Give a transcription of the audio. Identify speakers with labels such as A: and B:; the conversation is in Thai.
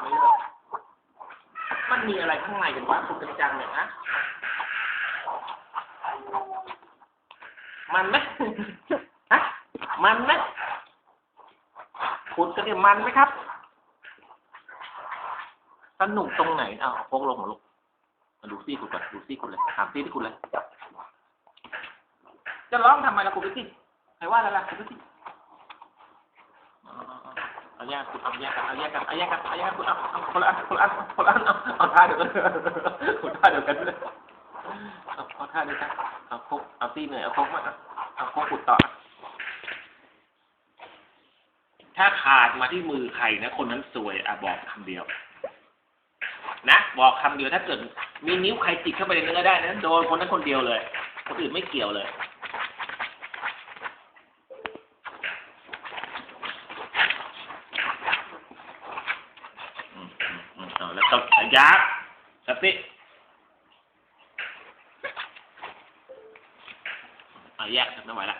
A: ไม่เลิกมันมีอะไรข้างในกันวะคุณกันจังเนี่ยนะมันไหมฮะมันไหมคุณกันเนี่ยมันไหมครับ สนุกตรงไหนเอาเอาพกลงมาลูกมาดูซี่คุณก่อนดูซี่คุณเลยถามซี่ที่คุณเลย จะร้องทำไมล่ะคุณไปซี่ใครว่าอะไรล่ะคุณไปซี่ เอาเอาแยกคุณเอาแยกกันเอาแยกกันเอาแยกกันเอาแยกกันคุณเอาเอาคนละอันคนละอันคนละอันเอาเอาท่าเดียวกันคุณท่าเดียวกันเลยเอาเอาท่าเดียวกันเอาพกเอาซี่เหนื่อยเอาพกมาเอาเอาพกขุดต่อถ้าขาดมาที่มือใครนะ คนนั้นซวยอะบอกคำเดียว นะบอกคำเดียวถ้าเกิดมีนิ้วใครจิกเข้าไปในเนื้อได้นะโดนคนนั้นคนเดียวเลยคนอื่นไม่เกี่ยวเลย อืม อืมอืมเอยละ